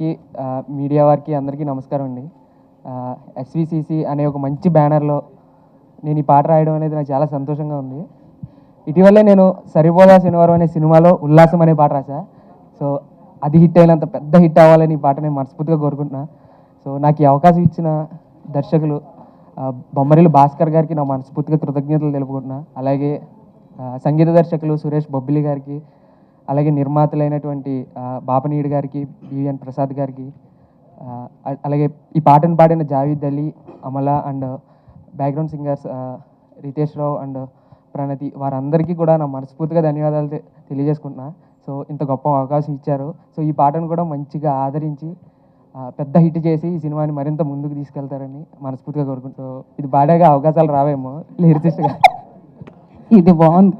గారికి మీడియా వారికి అందరికీ నమస్కారం అండి. ఎస్విసిసి అనే ఒక మంచి బ్యానర్లో నేను ఈ పాట రాయడం అనేది నాకు చాలా సంతోషంగా ఉంది. ఇటీవలే నేను సరిపోదా శనివారం అనే సినిమాలో ఉల్లాసం అనే పాట రాశా. సో అది హిట్ అయినంత పెద్ద హిట్ అవ్వాలని ఈ పాట నేను మనస్ఫూర్తిగా కోరుకుంటున్నా. సో నాకు ఈ అవకాశం ఇచ్చిన దర్శకులు బొమ్మరిలు భాస్కర్ గారికి నా మనస్ఫూర్తిగా కృతజ్ఞతలు తెలుపుకుంటున్నా. అలాగే సంగీత దర్శకులు సురేష్ బొబ్బిలి గారికి అలాగే నిర్మాతలైనటువంటి బాపనీయుడు గారికి బివిఎన్ ప్రసాద్ గారికి అలాగే ఈ పాటను పాడిన Javed Ali Amala and background singers Ritesh Rao and Pranati వారందరికీ కూడా నా మనస్ఫూర్తిగా ధన్యవాదాలు తెలియజేసుకుంటున్నా. సో ఇంత గొప్ప అవకాశం ఇచ్చారు. సో ఈ పాటను కూడా మంచిగా ఆదరించి పెద్ద హిట్ చేసి ఈ సినిమాని మరింత ముందుకు తీసుకెళ్తారని మనస్ఫూర్తిగా కోరుకుంటూ ఇది పాడేగా అవకాశాలు రావేమో లిరిసిస్ట్గా. ఇది బాగుంది.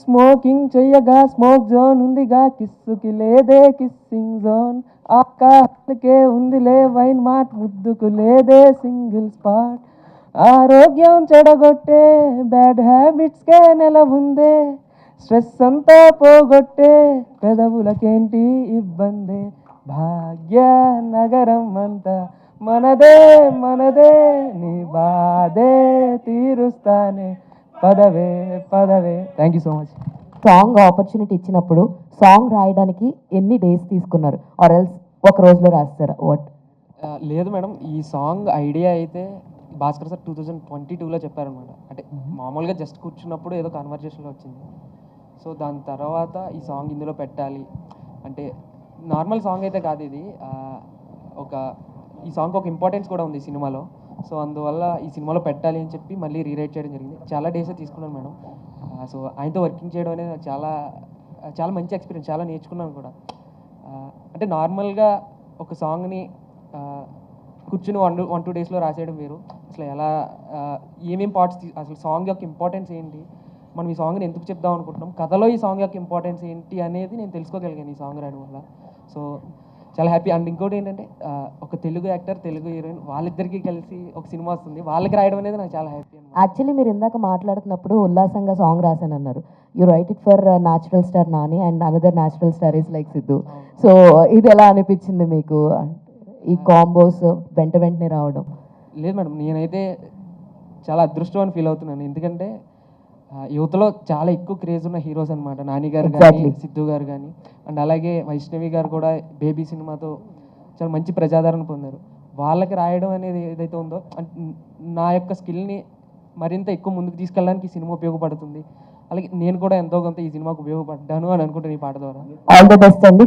స్మోకింగ్ చెయ్యగా స్మోక్ జోన్ ఉందిగా కిస్సుకి లేదే కిస్సింగ్ జోన్ ఆకాకే ఉందిలే వైన్ మార్ట్ ముద్దుకు లేదే సింగిల్ స్పాట్ ఆరోగ్యం చెడగొట్టే బ్యాడ్ హ్యాబిట్స్కే నెల ఉందే. స్ట్రెస్ అంతా పోగొట్టే పెదవులకేంటి ఇబ్బంది? భాగ్య నగరం అంతా మనదే మనదే నీ బాధే తీరుస్తానే. పదవే పదవే. Thank you so much song opportunity ఇచ్చినప్పుడు సాంగ్ రాయడానికి ఎన్ని డేస్ తీసుకున్నారు? ఆర్ ఎల్స్ ఒక రోజులో రాస్తారా? వాట్ లేదు మేడం. ఈ సాంగ్ ఐడియా అయితే Bhaskar sir two thousand twenty టూలో చెప్పారనమాట అంటే మామూలుగా జస్ట్ కూర్చున్నప్పుడు ఏదో కాన్వర్జేషన్లో వచ్చింది. సో దాని తర్వాత ఈ సాంగ్ ఇందులో పెట్టాలి. అంటే నార్మల్ సాంగ్ అయితే కాదు ఇది. ఒక ఈ సాంగ్ ఒక ఇంపార్టెన్స్ కూడా ఉంది సినిమాలో. సో అందువల్ల ఈ సినిమాలో పెట్టాలి అని చెప్పి మళ్ళీ రీరైట్ చేయడం జరిగింది. చాలా డేసే తీసుకున్నాను మేడం. సో ఆయనతో వర్కింగ్ చేయడం అనేది చాలా చాలా మంచి ఎక్స్పీరియన్స్ చాలా నేర్చుకున్నాను కూడా. అంటే నార్మల్గా ఒక సాంగ్ని కూర్చుని వన్ వన్ టూ డేస్లో రాసేయడం వేరు. అసలు ఎలా ఏమేం పార్ట్స్ అసలు సాంగ్ యొక్క ఇంపార్టెన్స్ ఏంటి? మనం ఈ సాంగ్ని ఎందుకు చెప్దాం అనుకుంటున్నాం? కథలో ఈ సాంగ్ యొక్క ఇంపార్టెన్స్ ఏంటి అనేది నేను తెలుసుకోగలిగాను ఈ సాంగ్ రాయడం వల్ల. సో చాలా హ్యాపీ అండ్ ఇంకోటి ఏంటంటే ఒక తెలుగు యాక్టర్ తెలుగు హీరోయిన్ వాళ్ళిద్దరికీ కలిసి ఒక సినిమా వస్తుంది. వాళ్ళకి రాయడం అనేది నాకు చాలా హ్యాపీ యాక్చువల్లీ మీరు ఇందాక మాట్లాడుతున్నప్పుడు ఉల్లాసంగా సాంగ్ రాశాను అన్నారు. You write it for natural star Nani and another natural star is like Siddhu so ఇది ఎలా అనిపించింది మీకు? ఈ కాంబోస్ వెంట వెంటనే రావడం. లేదు మేడం నేనైతే చాలా అదృష్టం అని ఫీల్ అవుతున్నాను. ఎందుకంటే యువతలో చాలా ఎక్కువ క్రేజ్ ఉన్న హీరోస్ అనమాట నాని గారు కానీ. సిద్ధు గారు కానీ అండ్ అలాగే వైష్ణవి గారు కూడా బేబీ సినిమాతో చాలా మంచి ప్రజాదరణ పొందారు. వాళ్ళకి రాయడం అనేది ఏదైతే ఉందో నా యొక్క స్కిల్ని మరింత ఎక్కువ ముందుకు తీసుకెళ్ళడానికి ఈ సినిమా ఉపయోగపడుతుంది. అలాగే నేను కూడా ఎంతో కొంత ఈ సినిమాకు ఉపయోగపడ్డాను అని అనుకుంటాను ఈ పాట ద్వారా. ఆల్ ద బెస్ట్ అండి.